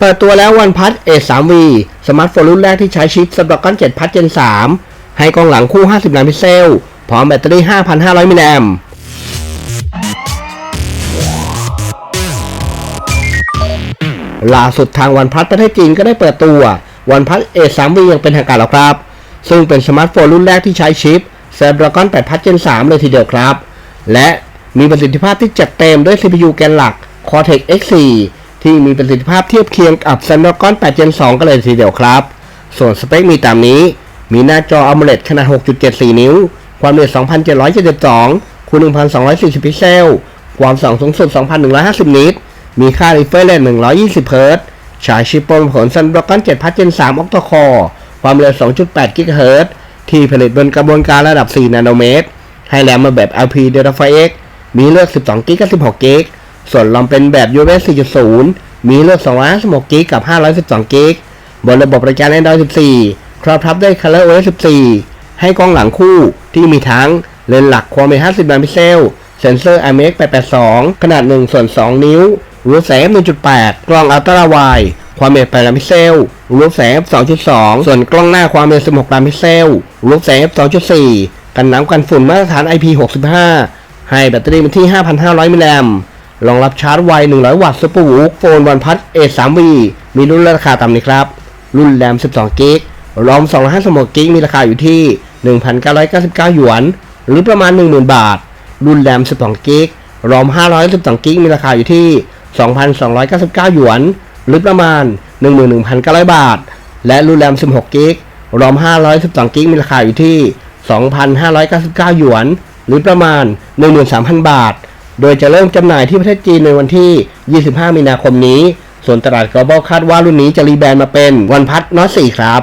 เปิดตัวแล้ววันพัท A3V สมาร์ทโฟนรุ่นแรกที่ใช้ชิป Snapdragon 7 Plus Gen 3ให้กล้องหลังคู่ 50ล้านพิกเซล พร้อมแบตเตอรี่ 5,500 มิลลิแอมป์ล่าสุดทางวันพัทประเทศจีนก็ได้เปิดตัววันพัท A3V อย่างเป็นทางการแล้วครับ ซึ่งเป็นสมาร์ทโฟนรุ่นแรกที่ใช้ชิป Snapdragon 8 Plus Gen 3เลยทีเดียวครับ และมีประสิทธิภาพที่จัดเต็มด้วย CPU แกนหลัก Cortex X4 ที่มีประสิทธิภาพเทียบเคียงกับ Snapdragon 8 Gen 2 กันเลยทีเดียวครับ ส่วนสเปคมีตามนี้ มีหน้าจอ AMOLED ขนาด 6.74 นิ้ว ความละเอียด 2,772 คูณ 1,240 พิกเซล ความส่องสูงสุด 2,150 นิต มีค่า refresh rate 120เฮิร์ตฉายชิปโปรผล Snapdragon 7 Plus Gen 3 Octa Core ความเร็ว2.8 GHz ที่ผลิตบนกระบวนการระดับ 4 นาโนเมตร ให้แรมมาแบบ LP Delta 5X มีเลือก 12 g กับ 16 g ส่วนลอมเป็นแบบ USB 4.0 มีเลือก256 g กับ 512 g บนระบบประกัน Android 14 ครอบทับด้วย Color OS 14 ให้กล้องหลังคู่ที่มีทั้งเลนส์หลักความเป็น50 ล้านพิกเซล เซนเซอร์ IMX 882 ขนาด 1 ส่วน 2 นิ้ว รูปแสง 1.8 กล้องอัลตราไวด์ความเป็น8ล้านพิกเซล รูปแสง 2.2 ส่วนกล้องหน้าความเป็น16 ล้านพิกเซล รูปแสง 2.4 กันน้ำกันฝุ่นมาตรฐาน IP65 ให้แบตเตอรี่มันที่ 5,500 มิลลิแอมป์ รองรับชาร์จไว 100 วัตต์ซุปเปอร์วูฟโฟนวันพัท A3V มีรุ่นราคาต่ำนี้ครับ รุ่นแรม 12 กิกรอม256กิกมีราคาอยู่ที่ 1,999 หยวน หรือประมาณ 10,000 บาท รุ่นแรม 12 กิกรอม512กิกมีราคาอยู่ที่ 2,299 หยวน หรือประมาณ 11,900 บาท และรุ่นแรม 16 กิกรอม512กิกมีราคาอยู่ที่ 2,599 หยวน หรือประมาณ 13,000 บาท โดยจะเริ่มจำหน่ายที่ประเทศจีนในวันที่ 25 มีนาคมนี้ ส่วนตลาด global คาดว่ารุ่นนี้จะรีแบรนด์มาเป็นวันพัทนอต4ครับ